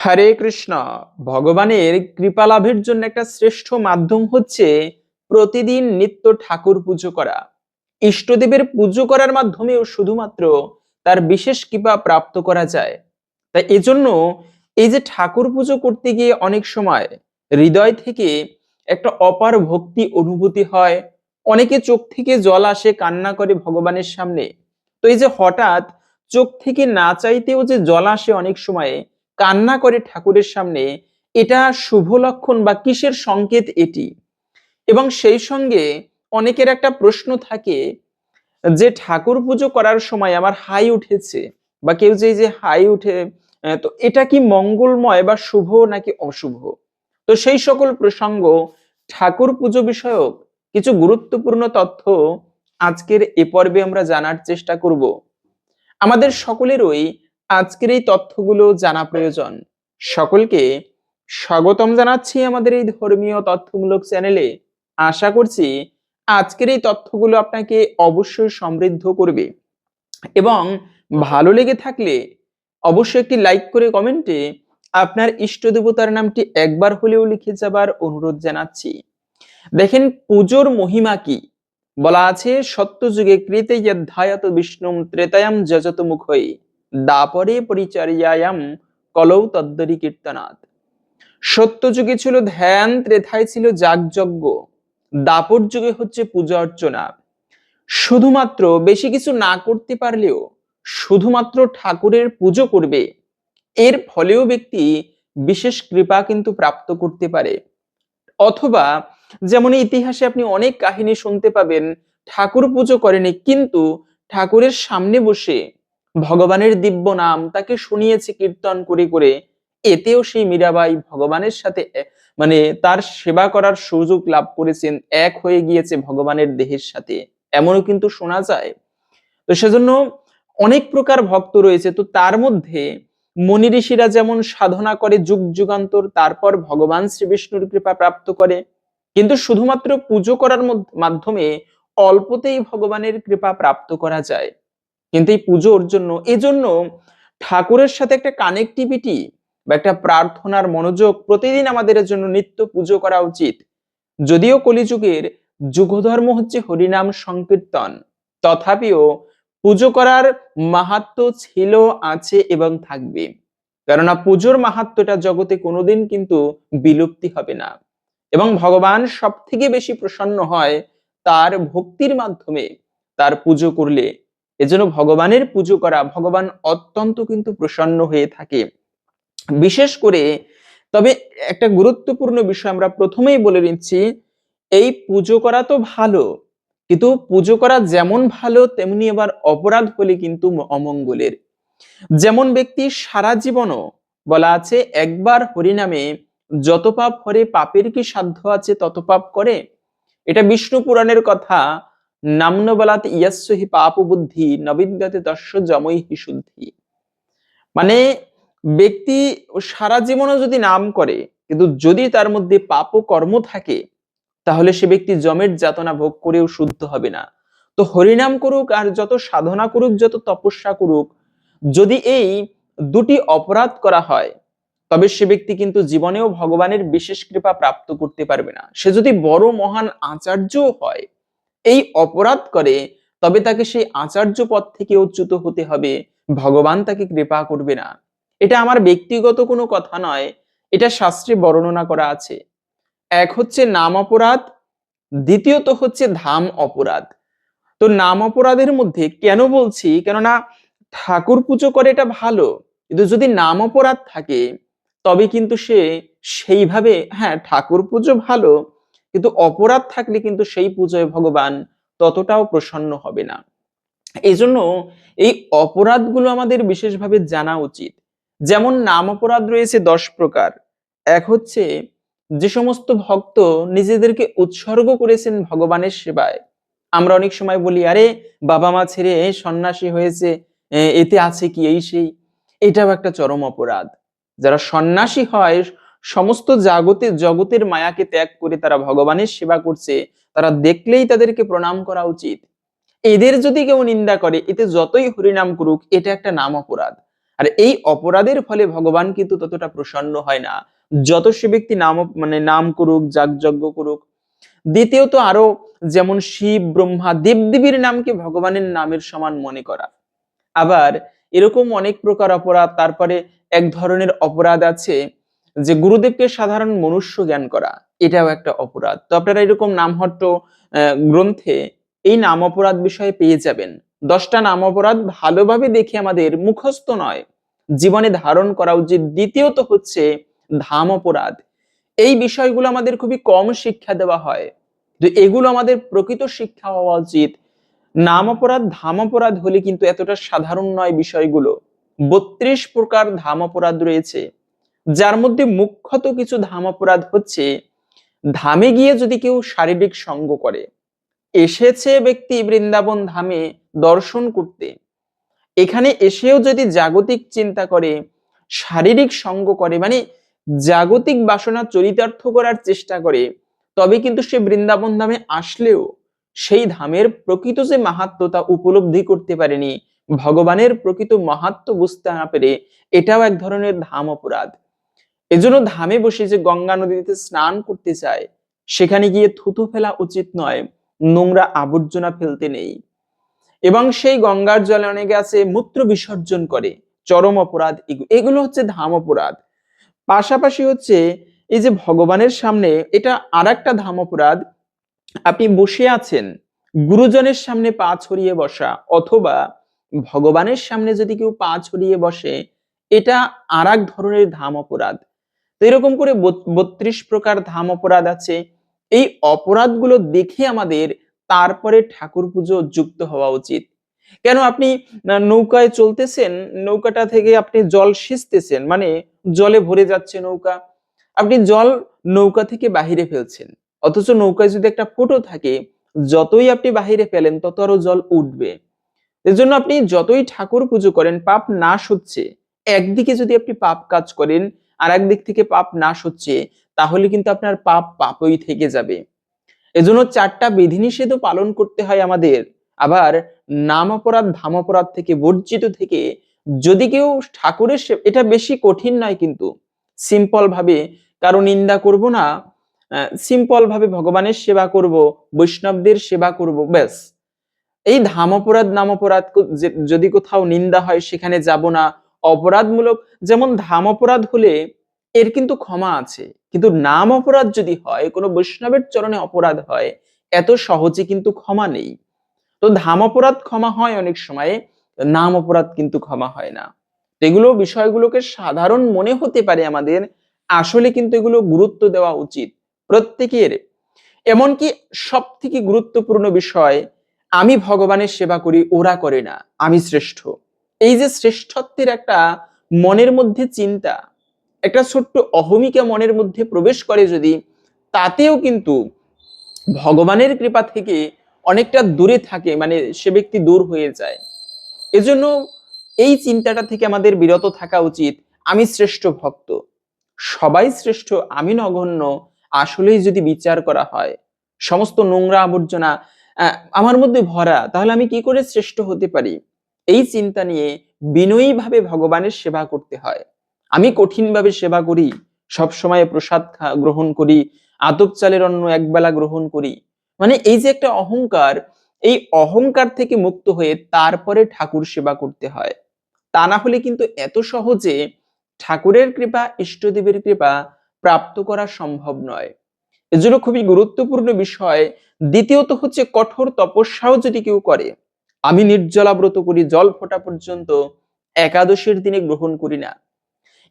হরে কৃষ্ণ। ভগবানের কৃপা লাভের জন্য একটা শ্রেষ্ঠ মাধ্যম হচ্ছে প্রতিদিন নিত্য ঠাকুর পুজো করা। ইষ্টদেবের পুজো করার মাধ্যমেও শুধুমাত্র তার বিশেষ কৃপা প্রাপ্ত করা যায়। তাই এজন্য এই যে ঠাকুর পুজো করতে গিয়ে অনেক সময় হৃদয় থেকে একটা অপার ভক্তি অনুভূতি হয়, অনেকে চোখ থেকে জল আসে, কান্না করে ভগবানের সামনে। তো এই যে হঠাৎ চোখ থেকে না চাইতেও যে জল আসে অনেক সময় কান্না করে ঠাকুরের সামনে, এটা শুভ লক্ষণ বা কিসের সংকেত এটি? এবং সেই সঙ্গে অনেকের একটা প্রশ্ন থাকে, যে ঠাকুর পুজো করার সময় আমার হাই উঠেছে, বা কেউ যে যে হাই উঠে তো এটা কি মঙ্গলময় বা শুভ নাকি অশুভ? তো সেই সকল প্রসঙ্গ, ঠাকুর পুজো বিষয়ক কিছু গুরুত্বপূর্ণ তথ্য আজকের এ পর্বে আমরা জানার চেষ্টা করব। আমাদের সকলেরই আজকের এই তথ্যগুলো জানা প্রয়োজন। সকলকে স্বাগতম জানাচ্ছি আমাদের এই ধর্মীয় তথ্যমূলক চ্যানেলে। আশা করছি আজকের এই তথ্যগুলো আপনাকে অবশ্যই সমৃদ্ধ করবে। এবং ভালো লেগে থাকলে অবশ্যই একটি লাইক করে কমেন্টে আপনার ইষ্ট দেবতার নামটি একবার হলেও লিখে যাবার অনুরোধ জানাচ্ছি। দেখেন, পুজোর মহিমা কি? বলা আছে, সত্যযুগে কৃতে যধ্যায়ত বিষ্ণুম ত্রেতায়াম যজত মুখই দাপরে পরিচর্যায়াম কলৌ তদ্দরি কীর্তনাথ সত্যযুগে ছিল ধ্যান, ত্রেথায় ছিল যাগযজ্ঞ। দাপর যুগে হচ্ছে পূজা অর্চনা। শুধুমাত্র বেশি কিছু না করতে পারলেও শুধুমাত্র ঠাকুরের পুজো করবে, এর ফলেও ব্যক্তি বিশেষ কৃপা কিন্তু প্রাপ্ত করতে পারে। অথবা যেমন ইতিহাসে আপনি অনেক কাহিনী শুনতে পাবেন, ঠাকুর পুজো করেনি কিন্তু ঠাকুরের সামনে বসে ভগবানের দিব্য নাম তাকে শুনিয়েছে, কীর্তন করে করে এতেও সেই মীরাবাই ভগবানের সাথে মানে তার সেবা করার সুযোগ লাভ করেছেন, এক হয়ে গিয়েছে ভগবানের দেহের সাথে। এমনও কিন্তু শোনা যায়। তো সেজন্য অনেক প্রকার ভক্ত রয়েছে। তো তার মধ্যে মনি ঋষিরা যেমন সাধনা করে যুগ যুগান্তর, তারপর ভগবান শ্রী বিষ্ণুর কৃপা প্রাপ্ত করে। কিন্তু শুধুমাত্র পুজো করার মাধ্যমে অল্পতেই ভগবানের কৃপা প্রাপ্ত করা যায়। কিন্তু এই পুজোর জন্য, এজন্য ঠাকুরের সাথে একটা কানেক্টিভিটি বা একটা প্রার্থনার মনোযোগ প্রতিদিন আমাদের জন্য নিত্য পুজো করা উচিত। যদিও কলিযুগের যুগধর্ম হচ্ছে হরিনাম সংকীর্তন, তথাপিও পুজো করার মাহাত্ম ছিল, আছে এবং থাকবে। কেননা পুজোর মাহাত্মটা জগতে কোনোদিন কিন্তু বিলুপ্তি হবে না। এবং ভগবান সব থেকে বেশি প্রসন্ন হয় তার ভক্তির মাধ্যমে, তার পুজো করলে। এজন্য ভগবানের পুজো করা, ভগবান অত্যন্ত কিন্তু প্রসন্ন হয়ে থাকে। বিশেষ করে তবে একটা গুরুত্বপূর্ণ বিষয় আমরা প্রথমেই বলে নিচ্ছি, এই পুজো করা তো ভালো, কিন্তু পুজো করা যেমন ভালো, তেমনি আবার অপরাধ হলে কিন্তু অমঙ্গলের। যেমন ব্যক্তি সারা জীবনও বলা আছে, একবার হরিনামে যত পাপ করে, পাপের কি সাধ্য আছে তত পাপ করে? এটা বিষ্ণু পুরাণের কথা নাম্ন বলাতে পাপ বুদ্ধি নবিদ্যতে দস্য জমই হি শুদ্ধি। মানে ব্যক্তি সারা জীবনও যদি নাম করে, কিন্তু যদি তার মধ্যে পাপ কর্ম থাকে, তাহলে সে ব্যক্তি জমের যাতনা ভোগ করেও শুদ্ধ হবে না। তো হরিনাম করুক আর যত সাধনা করুক, যত তপস্যা করুক, যদি এই দুটি অপরাধ করা হয়, তবে সে ব্যক্তি কিন্তু জীবনেও ভগবানের বিশেষ কৃপা প্রাপ্ত করতে পারবে না। সে যদি বড় মহান আচার্যও হয় এই অপরাধ করে, তবে তাকে সেই আচার্য পদ থেকে উচ্যুত হতে হবে। ভগবান তাকে কৃপা করবে না। এটা আমার ব্যক্তিগত কোনো কথা নয়। এটা শাস্ত্রে বর্ণনা করা আছে। এক হচ্ছে নাম অপরাধ, দ্বিতীয়ত হচ্ছে ধাম অপরাধ। তো নাম অপরাধের মধ্যে কেন বলছি? কেননা ঠাকুর পুজো করে এটা ভালো, কিন্তু যদি নাম অপরাধ থাকে, তবে কিন্তু সে সেইভাবে হ্যাঁ ঠাকুর পুজো ভালো কিন্তু অপরাধ থাকলে কিন্তু সেই পুজোয় ভগবান ততটাও প্রসন্ন হবে না। এই জন্য এই অপরাধগুলো আমাদের বিশেষভাবে জানা উচিত। যেমন নাম অপরাধ রয়েছে দশ প্রকার। এক হচ্ছে যে সমস্ত ভক্ত নিজেদেরকে উৎসর্গ করেছেন ভগবানের সেবায়। আমরা অনেক সময় বলি, আরে, বাবা মা ছেড়ে সন্ন্যাসী হয়েছে এতে আছে কি, এই সেই? এটাও একটা চরম অপরাধ। যারা সন্ন্যাসী হয় সমস্ত জাগতে, জগতের মায়াকে ত্যাগ করে তারা ভগবানের সেবা করছে, তারা দেখলেই তাদেরকে প্রণাম করা উচিত। এদের যদি কেউ নিন্দা করে, এতে যতই হরিনাম করুক, এটা একটা নাম অপরাধ। আর এই অপরাধের ফলে ভগবান কিন্তু ততটা প্রসন্ন হয় না। যত সে ব্যক্তি নাম মানে নাম করুক, যাগযজ্ঞ করুক। দ্বিতীয়ত আরও যেমন শিব, ব্রহ্মা, দেবদেবীর নামকে ভগবানের নামের সমান মনে করা। আবার এরকম অনেক প্রকার অপরাধ, তারপরে এক ধরনের অপরাধ আছে যে গুরুদেবকে সাধারণ মনুষ্য জ্ঞান করা, এটাও একটা অপরাধ। তো আপনারা এরকম নামহট্ট গ্রন্থে এই নাম অপরাধ বিষয়ে পেয়ে যাবেন। দশটা নাম অপরাধ ভালোভাবে দেখে আমাদের মুখস্থ নয়। জীবনে ধারণ করা উচিত। দ্বিতীয়ত হচ্ছে ধাম অপরাধ এই বিষয়গুলো আমাদের খুবই কম শিক্ষা দেওয়া হয়। তো এগুলো আমাদের প্রকৃত শিক্ষা হওয়া উচিত। নাম অপরাধ ধাম অপরাধ হলে কিন্তু এতটা সাধারণ নয় বিষয়গুলো। বত্রিশ প্রকার ধাম অপরাধ রয়েছে। যার মধ্যে মুখ্যত কিছু ধাম অপরাধ হচ্ছে, ধামে গিয়ে যদি কেউ শারীরিক সঙ্গ করে, এসেছে ব্যক্তি বৃন্দাবন ধামে দর্শন করতে, এখানে এসেও যদি জাগতিক চিন্তা করে, শারীরিক সঙ্গ করে মানে জাগতিক বাসনা চরিতার্থ করার চেষ্টা করে, তবে কিন্তু সে বৃন্দাবন ধামে আসলেও সেই ধামের প্রকৃত যে মাহাত্ম তা উপলব্ধি করতে পারেনি, ভগবানের প্রকৃত মাহাত্ম বুঝতে না পেরে এটাও এক ধরনের ধাম অপরাধ এজন্য ধামে বসে যে গঙ্গা নদীতে স্নান করতে চায়, সেখানে গিয়ে থুতু ফেলা উচিত নয়, নোংরা আবর্জনা ফেলতে নেই। এবং সেই গঙ্গার জলে অনেকে আছে মূত্র বিসর্জন করে, চরম অপরাধ। এগুলো হচ্ছে ধাম অপরাধ। পাশাপাশি হচ্ছে এই যে ভগবানের সামনে এটা আর একটা ধাম অপরাধ। আপনি বসে আছেন, গুরুজনের সামনে পা ছড়িয়ে বসা, অথবা ভগবানের সামনে যদি কেউ পা ছড়িয়ে বসে, এটা আর ধরনের ধাম অপরাধ। তো এরকম করে বত্রিশ প্রকার ধাম অপরাধ আছে। এই অপরাধগুলো দেখে আমাদের তারপরে ঠাকুর পুজো যুক্ত হওয়া উচিত। কেন আপনি নৌকায় চলতেছেন, নৌকাটা থেকে আপনি জল সিঁচতেছেন মানে জলে ভরে যাচ্ছে নৌকা। আপনি জল নৌকা থেকে বাহিরে ফেলছেন, অথচ নৌকায় যদি একটা ফুটো থাকে, যতই আপনি বাহিরে ফেলেন, তত আরও জল উঠবে। এজন্য আপনি যতই ঠাকুর পুজো করেন, পাপ নাশ হচ্ছে। একদিকে যদি আপনি পাপ কাজ করেন আর একদিক থেকে পাপ নাশ হচ্ছে, তাহলে কিন্তু আপনার পাপ পাপই থেকে যাবে। এজন্য চারটা বিধিনিষেধও পালন করতে হয় আমাদের। আবার নাম অপরাধ ধাম অপরাধ থেকে, বর্জিত থেকে যদি কেউ ঠাকুরের এটা বেশি কঠিন নয় কিন্তু। সিম্পল ভাবে কারও নিন্দা করব না সিম্পল ভাবে ভগবানের সেবা করব, বৈষ্ণবদের সেবা করব, ব্যাস। এই ধাম অপরাধ নাম অপরাধ যদি কোথাও নিন্দা হয়, সেখানে যাব না অপরাধমূলক, যেমন ধাম অপরাধ হলে এর কিন্তু ক্ষমা আছে। কিন্তু নাম অপরাধ যদি হয়, কোনো বৈষ্ণবের চরণে অপরাধ হয়, এত সহজে কিন্তু ক্ষমা নেই। তো ধাম অপরাধ ক্ষমা হয় অনেক সময়, নাম অপরাধ কিন্তু ক্ষমা হয় না। এগুলো বিষয়গুলোকে সাধারণ মনে হতে পারে আমাদের, আসলে কিন্তু এগুলো গুরুত্ব দেওয়া উচিত প্রত্যেকের। এমনকি সব থেকে গুরুত্বপূর্ণ বিষয়, আমি ভগবানের সেবা করি, ওরা করে না, আমি শ্রেষ্ঠ। এই যে শ্রেষ্ঠত্বের একটা মনের মধ্যে চিন্তা, একটা ছোট্ট অহমিকা মনের মধ্যে প্রবেশ করে যদি, তাতেও কিন্তু ভগবানের কৃপা থেকে অনেকটা দূরে থাকে মানে সে ব্যক্তি দূর হয়ে যায়। এজন্য এই চিন্তাটা থেকে আমাদের বিরত থাকা উচিত, আমি শ্রেষ্ঠ ভক্ত, সবাই শ্রেষ্ঠ, আমি নগণ্য, আসলেই যদি বিচার করা হয়, সমস্ত নোংরা আবর্জনা আমার মধ্যে ভরা, তাহলে আমি কি করে শ্রেষ্ঠ হতে পারি? এই চিন্তা নিয়ে বিনয়ী ভাবে ভগবানের সেবা করতে হয়। আমি কঠিনভাবে সেবা করি সব সময় প্রসাদ গ্রহণ করি, আতপ চালের অন্ন একবেলা গ্রহণ করি। মানে এই যে একটা অহংকার, এই অহংকার থেকে মুক্ত হয়ে তারপরে ঠাকুর সেবা করতে হয়। তা না হলে কিন্তু এত সহজে ঠাকুরের কৃপা, ইষ্টদেবের কৃপা প্রাপ্ত করা সম্ভব নয়। এজন্য খুবই গুরুত্বপূর্ণ বিষয়, দ্বিতীয়ত হচ্ছে কঠোর তপস্যাও যদি কেউ করে আমি নির্জলা ব্রত করি, জল ফোটা পর্যন্ত একাদশীর দিনে গ্রহণ করি না।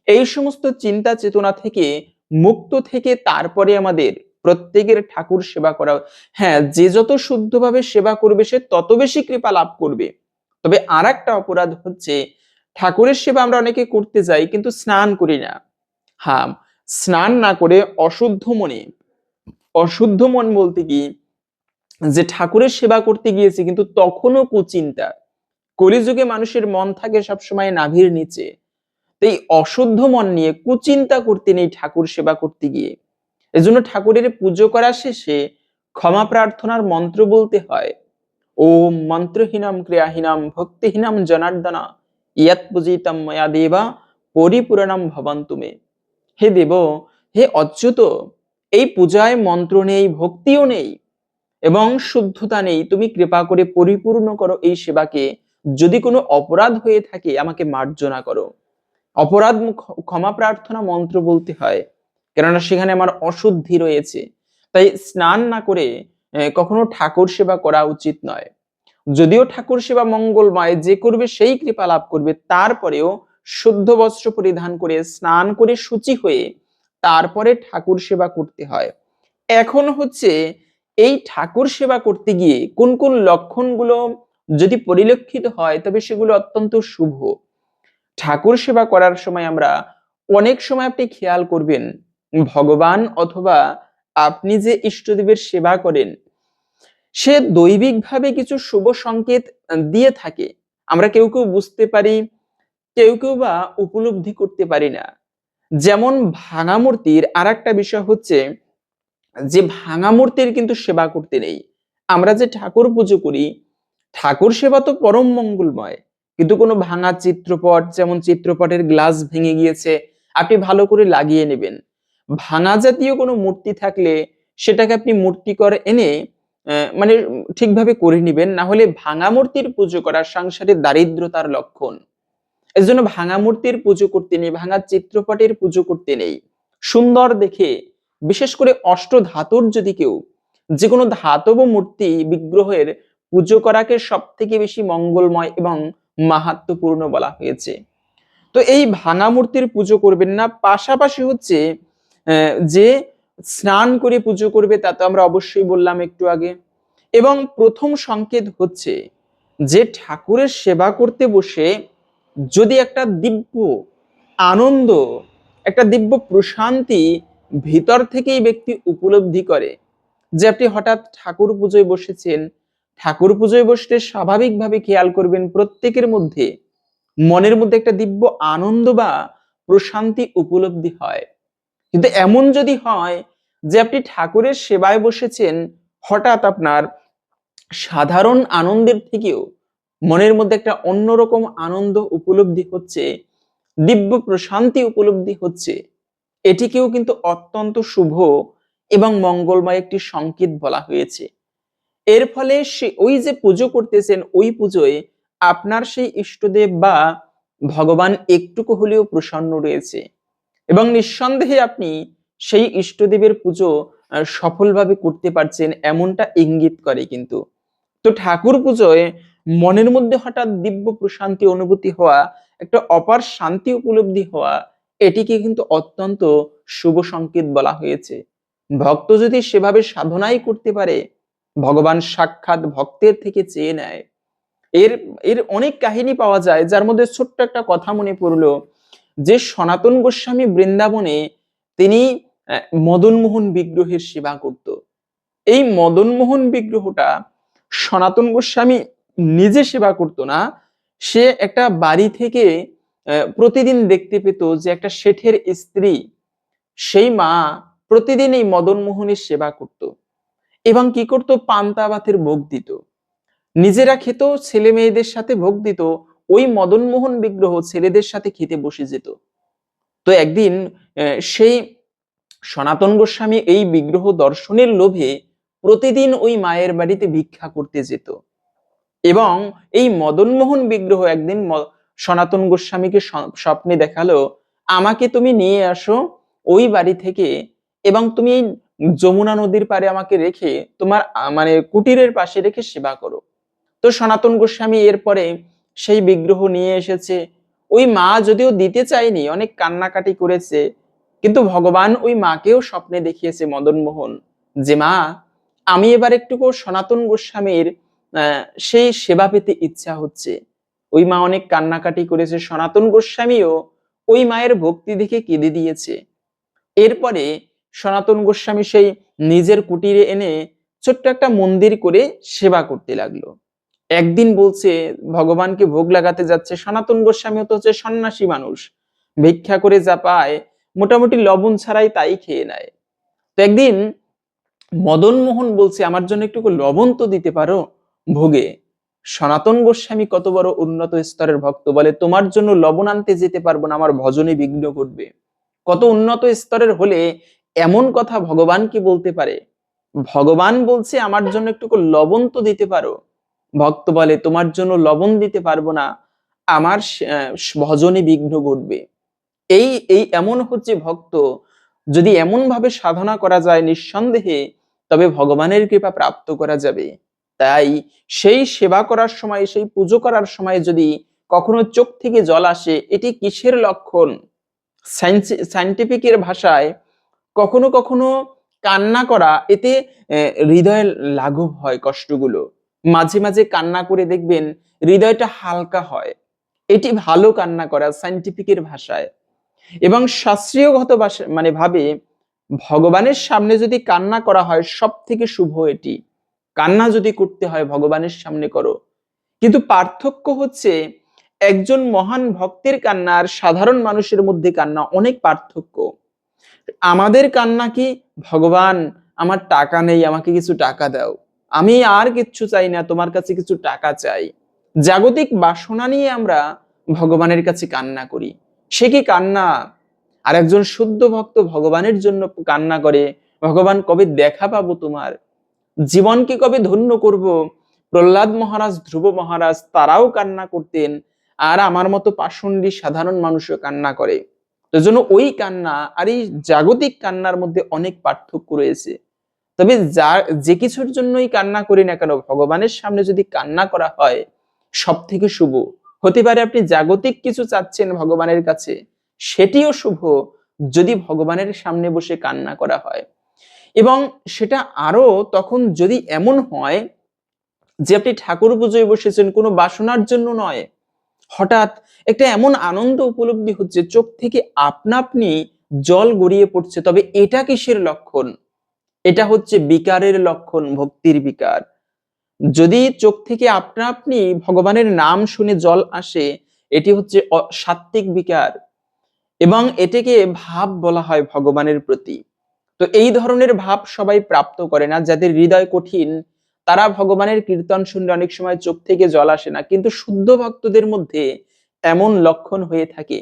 এই সমস্ত চিন্তা চেতনা থেকে, মুক্ত থেকে তারপরে আমাদের প্রত্যেকের ঠাকুর সেবা করা হ্যাঁ যে যত শুদ্ধভাবে সেবা করবে, সে তত বেশি কৃপা লাভ করবে। তবে আর একটা অপরাধ হচ্ছে, ঠাকুরের সেবা আমরা অনেকে করতে যাই, কিন্তু স্নান করি না। হ্যাঁ স্নান না করে অশুদ্ধ মনে, অশুদ্ধ মন বলতে কি যে ঠাকুরের সেবা করতে গিয়েছে, কিন্তু তখনও কুচিন্তা। কলিযুগে মানুষের মন থাকে সবসময় নাভির নিচে। এই অশুদ্ধ মন নিয়ে কুচিন্তা করতে নেই ঠাকুর সেবা করতে গিয়ে। এজন্য ঠাকুরের পুজো করা শেষে ক্ষমা প্রার্থনার মন্ত্র বলতে হয়, ওম মন্ত্রহীনম ক্রিয়াহীনম ভক্তিহীনম জনার্দনা, ইয়াত পূজিতম ময়া দেবা পরিপূরণম ভবন্তু মে। হে দেব, হে অচ্যুত, এই পূজায় মন্ত্র নেই, ভক্তিও নেই। এবং শুদ্ধতা নেই, তুমি কৃপা করে পরিপূর্ণ করো এই সেবাকে। যদি কোনো অপরাধ হয়ে থাকে, আমাকে মার্জনা করো। অপরাধ ক্ষমা প্রার্থনা মন্ত্র বলতে হয়, কেননা সেখানে আমার অশুদ্ধি রয়েছে। তাই স্নান না করে কখনো ঠাকুর সেবা করা উচিত নয়। যদিও ঠাকুর সেবা মঙ্গলময়, যে করবে সেই কৃপা লাভ করবে। তারপরেও শুদ্ধ বস্ত্র পরিধান করে, স্নান করে শুচি হয়ে, তারপরে ঠাকুর সেবা করতে হয়। এখন হচ্ছে এই ঠাকুর সেবা করতে গিয়ে কোন কোন লক্ষণগুলো যদি পরিলক্ষিত হয়, তবে সেগুলো অত্যন্ত শুভ। ঠাকুর সেবা করার সময় আমরা অনেক সময় আপনি খেয়াল করবেন, ভগবান অথবা আপনি যে ইষ্টদেবের সেবা করেন, সে দৈবিকভাবে কিছু শুভ সংকেত দিয়ে থাকে। আমরা কেউ কেউ বুঝতে পারি, কেউ কেউ বা উপলব্ধি করতে পারি না। যেমন ভাঙা মূর্তির আর একটা বিষয় হচ্ছে যে ভাঙা মূর্তির কিন্তু সেবা করতে নেই। আমরা যে ঠাকুর পুজো করি ঠাকুর সেবা তো পরম মঙ্গলময়। কিন্তু কোনো ভাঙা চিত্রপট যেমন চিত্রপটের গ্লাস ভেঙে গিয়েছে আপনি ভালো করে লাগিয়ে নেবেন। ভাঙা জাতীয় কোনো মূর্তি থাকলে সেটাকে আপনি মূর্তিকর এনে আহ, মানে ঠিকভাবে করে নেবেন না হলে ভাঙা মূর্তির পুজো করা সংসারে দারিদ্রতার লক্ষণ। এর জন্য ভাঙা মূর্তির পুজো করতে নেই ভাঙা চিত্রপটের পুজো করতে নেই। সুন্দর দেখে বিশেষ করে অষ্ট ধাতুর যদি কেউ যে কোনো ধাতব মূর্তি বিগ্রহের পুজো করাকে সব থেকে বেশি মঙ্গলময় এবং মাহাত্মপূর্ণ বলা হয়েছে। তো এই ভাঙা মূর্তির পুজো করবেন না, পাশাপাশি হচ্ছে যে স্নান করে পুজো করবে তা তো আমরা অবশ্যই বললাম একটু আগে। এবং প্রথম সংকেত হচ্ছে যে ঠাকুরের সেবা করতে বসে যদি একটা দিব্য আনন্দ, একটা দিব্য প্রশান্তি ভিতর থেকেই ব্যক্তি উপলব্ধি করে যে আপনি হঠাৎ ঠাকুর পুজোয় বসেছেন, ঠাকুর পুজোয় বসলে স্বাভাবিকভাবে খেয়াল করবেন প্রত্যেকের মধ্যে মনের মধ্যে একটা দিব্য আনন্দ বা প্রশান্তি উপলব্ধি হয়। কিন্তু এমন যদি হয় যে আপনি ঠাকুরের সেবায় বসেছেন, হঠাৎ আপনার সাধারণ আনন্দের থেকেও মনের মধ্যে একটা অন্যরকম আনন্দ উপলব্ধি হচ্ছে, দিব্য প্রশান্তি উপলব্ধি হচ্ছে এটিকেও কিন্তু অত্যন্ত শুভ এবং মঙ্গলময় একটি সংকেত বলা হয়েছে। এর ফলে সে ওই যে পুজো করতেছেন, ওই পুজোয় আপনার সেই ইষ্টদেব বা ভগবান একটুকু হলেও প্রসন্ন রয়েছে এবং নিঃসন্দেহে আপনি সেই ইষ্টদেবের পুজো সফলভাবে করতে পারছেন এমনটা ইঙ্গিত করে কিন্তু। তো ঠাকুর পুজোয় মনের মধ্যে হঠাৎ দিব্য প্রশান্তি অনুভূতি হওয়া, একটা অপার শান্তি উপলব্ধি হওয়া এটিকে কিন্তু অত্যন্ত শুভ সংকেত বলা হয়েছে। ভক্ত যদি সেভাবে সাধনাই করতে পারে, ভগবান সাক্ষাৎ ভক্তের থেকে চেয়ে নেয়। এর এর অনেক কাহিনী পাওয়া যায়, যার মধ্যে ছোট্ট একটা কথা মনে পড়ল যে সনাতন গোস্বামী বৃন্দাবনে তিনি মদনমোহন বিগ্রহের সেবা করত। এই মদনমোহন বিগ্রহটা সনাতন গোস্বামী নিজে সেবা করত না, সে একটা বাড়ি থেকে প্রতিদিন দেখতে পেত যে একটা শেঠের স্ত্রী, সেই মা প্রতিদিন এই মদনমোহনের সেবা করত এবং কি করত? পান্তা ভাতের ভোগ দিত। নিজেরা খেত, ছেলে মেয়েদের সাথে ভোগ দিত, ওই মদনমোহন বিগ্রহ ছেলেদের সাথে খেতে বসে যেত। তো একদিন সেই সনাতন গোস্বামী এই বিগ্রহ দর্শনের লোভে প্রতিদিন ওই মায়ের বাড়িতে ভিক্ষা করতে যেত এবং এই মদনমোহন বিগ্রহ একদিন সনাতন গোস্বামীকে স্বপ্নে দেখাল, আমাকে তুমি নিয়ে আসো ওই বাড়ি থেকে এবং তুমি এই যমুনা নদীর পারে আমাকে রেখে তোমার মানে কুটিরের পাশে রেখে সেবা করো। তো সনাতন গোস্বামী এরপরে সেই বিগ্রহ নিয়ে এসেছে। ওই মা যদিও দিতে চায়নি, অনেক কান্নাকাটি করেছে, কিন্তু ভগবান ওই মাকেও স্বপ্নে দেখিয়েছে মদনমোহন যে, মা, আমি এবার একটুকু সনাতন গোস্বামীর সেই সেবা পেতে ইচ্ছা হচ্ছে। ওই মা অনেক কান্নাকাটি করেছে, সনাতন গোস্বামীও ওই মায়ের ভক্তি দেখে কেঁদে দিয়েছে। এরপরে সনাতন গোস্বামী সেই নিজের কুটিরে এনে ছোট্ট একটা মন্দির করে সেবা করতে লাগল। একদিন বলছে, ভগবানকে ভোগ লাগাতে যাচ্ছে সনাতন গোস্বামী তো হচ্ছে সন্ন্যাসী মানুষ। ভিক্ষা করে যা পায়, মোটামুটি লবণ ছাড়াই তাই খেয়ে নেয়। তো একদিন মদন মোহন বলছে, আমার জন্য একটু লবণ তো দিতে পারো ভোগে। সনাতন গোস্বামী কত বড় উন্নত স্তরের ভক্ত বলে, তোমার জন্য লবণ আনতে যেতে পারব না, আমার ভজনে বিঘ্ন ঘটবে। কত উন্নত স্তরের হলে এমন কথা ভগবান কি বলতে পারে? ভগবান বলছে, আমার জন্য একটু লবণ তো দিতে পারো। ভক্ত বলে, তোমার জন্য লবণ দিতে পারব না, আমার ভজনে বিঘ্ন ঘটবে। এই এই এমন হচ্ছে ভক্ত, যদি এমন ভাবে সাধনা করা যায় নিঃসন্দেহে, তবে ভগবানের কৃপা প্রাপ্ত করা যাবে। তাই সেই সেবা করার সময়, সেই পুজো করার সময় যদি কখনো চোখ থেকে জল আসে, এটি কিসের লক্ষণ? সাইন্টিফিকের ভাষায় কখনো কখনো কান্না করা, এতে হৃদয়ে লাঘব হয় কষ্টগুলো। মাঝে মাঝে কান্না করে দেখবেন হৃদয়টা হালকা হয়। এটি ভালো কান্না করা সাইন্টিফিকের ভাষায়। এবং শাস্ত্রীয়গত ভাষা- মানে ভাবে ভগবানের সামনে যদি কান্না করা হয় সব থেকে শুভ এটি। কান্না যদি করতে হয় ভগবানের সামনে করো। কিন্তু পার্থক্য হচ্ছে একজন মহান ভক্তের কান্না আর সাধারণ মানুষের মধ্যে কান্না অনেক পার্থক্য। আমাদের কান্না কি, ভগবান, আমার টাকা নেই, আমাকে কিছু টাকা দাও। আমি আর কিচ্ছু চাই না, তোমার কাছে কিছু টাকা চাই। জাগতিক বাসনা নিয়ে আমরা ভগবানের কাছে কান্না করি। সে কি কান্না? আর একজন শুদ্ধ ভক্ত ভগবানের জন্য কান্না করে, ভগবান, কবে দেখা পাবো তোমার? জীবনকে কবে ধন্য করব? প্রহ্লাদ মহারাজ, ধ্রুব মহারাজ, তারাও কান্না করতেন, আর আমার মতো পাষণ্ডী সাধারণ মানুষও কান্না করে। তো ওই কান্না আর এই জাগতিক কান্নার মধ্যে অনেক পার্থক্য রয়েছে। তবে যা, যে কিছুর জন্যই কান্না করি না কেন, ভগবানের সামনে যদি কান্না করা হয় সব থেকে শুভ। হতে পারে আপনি জাগতিক কিছু চাচ্ছেন ভগবানের কাছে, সেটিও শুভ, যদি ভগবানের সামনে বসে কান্না করা হয়। এবং সেটা আরও তখন যদি এমন হয় যে আপনি ঠাকুর পুজোয় বসেছেন, কোনো বাসনার জন্য নয়, হঠাৎ একটা এমন আনন্দ উপলব্ধি হচ্ছে, চোখ থেকে আপনা আপনি জল গড়িয়ে পড়ছে, তবে এটা কিসের লক্ষণ? এটা হচ্ছে বিকারের লক্ষণ, ভক্তির বিকার। যদি চোখ থেকে আপনা আপনি ভগবানের নাম শুনে জল আসে, এটি হচ্ছে সাত্ত্বিক বিকার এবং এটাকে ভাব বলা হয় ভগবানের প্রতি। তো এই ধরনের ভাব সবাই প্রাপ্ত করে না, যাদের হৃদয় কঠিন, তারা ভগবানের কীর্তন শুনলে অনেক সময় চোখ থেকে জল আসে না। কিন্তু শুদ্ধ ভক্তদের মধ্যে এমন লক্ষণ হয়ে থাকে।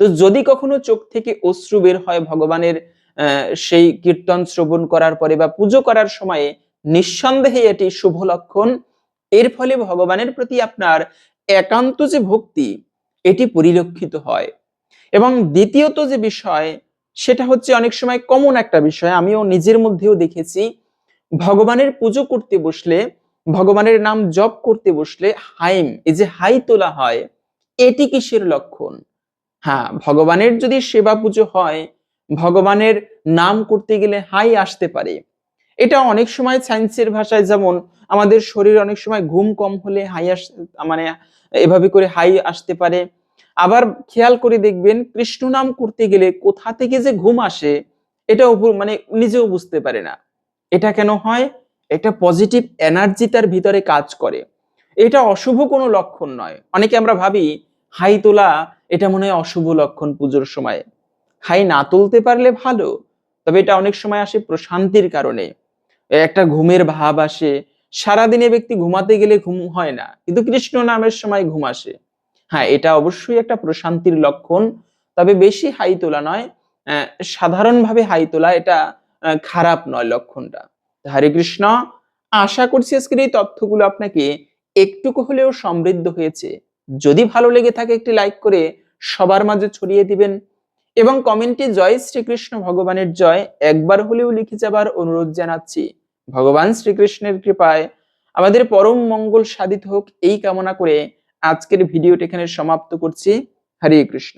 তো যদি কখনো চোখ থেকে অশ্রু বের হয় ভগবানের সেই কীর্তন শ্রবণ করার পরে বা পুজো করার সময়ে, নিঃসন্দেহে এটি শুভ লক্ষণ। এর ফলে ভগবানের প্রতি আপনার একান্ত যে ভক্তি, এটি পরিলক্ষিত হয়। এবং দ্বিতীয়ত যে বিষয় সেটা হচ্ছে অনেক সময় কমন একটা বিষয়। আমিও নিজের মধ্যেও দেখেছি, ভগবানের পুজো করতে বসলে, ভগবানের নাম জপ করতে বসলে হাইম, এই যে হাই তোলা হয়, এটি কিসের লক্ষণ? হ্যাঁ ভগবানের যদি সেবা পুজো হয়, ভগবানের নাম করতে গেলে হাই আসতে পারে। এটা অনেক সময় সায়েন্সের ভাষায় যেমন আমাদের শরীর অনেক সময় ঘুম কম হলে হাই আস মানে এভাবে করে হাই আসতে পারে। আবার খেয়াল করে দেখবেন কৃষ্ণ নাম করতে গেলে কোথা থেকে যে ঘুম আসে এটা মানে নিজেও বুঝতে পারে না। এটা কেন হয়? একটা পজিটিভ এনার্জি তার ভিতরে কাজ করে। এটা অশুভ কোনো লক্ষণ নয়। অনেকে আমরা ভাবি, হাই তোলা, এটা মনে হয় অশুভ লক্ষণ পুজোর সময়। হাই না তুলতে পারলে ভালো, তবে এটা অনেক সময় আসে প্রশান্তির কারণে। একটা ঘুমের ভাব আসে, সারাদিনে ব্যক্তি ঘুমাতে গেলে ঘুম হয় না, কিন্তু কৃষ্ণ নামের সময় ঘুম আসে। হ্যাঁ এটা অবশ্যই একটা প্রশান্তির লক্ষণ। তবে বেশি হাই তোলা নয় সাধারণভাবে হাই তোলা এটা খারাপ নয় লক্ষণটা। হরে কৃষ্ণ, আশা করছি আজকের এই তথ্যগুলো আপনাকে একটুকু হলেও সমৃদ্ধ হয়েছে। যদি ভালো লেগে থাকে একটি লাইক করে সবার মাঝে ছড়িয়ে দিবেন এবং কমেন্টে জয় শ্রীকৃষ্ণ ভগবানের জয় একবার হলেও লিখে যাবার অনুরোধ জানাচ্ছি। ভগবান শ্রীকৃষ্ণের কৃপায় আমাদের পরম মঙ্গল সাধিত হোক এই কামনা করে আজকের ভিডিওটি এখানে সমাপ্ত করছি। হরে কৃষ্ণ।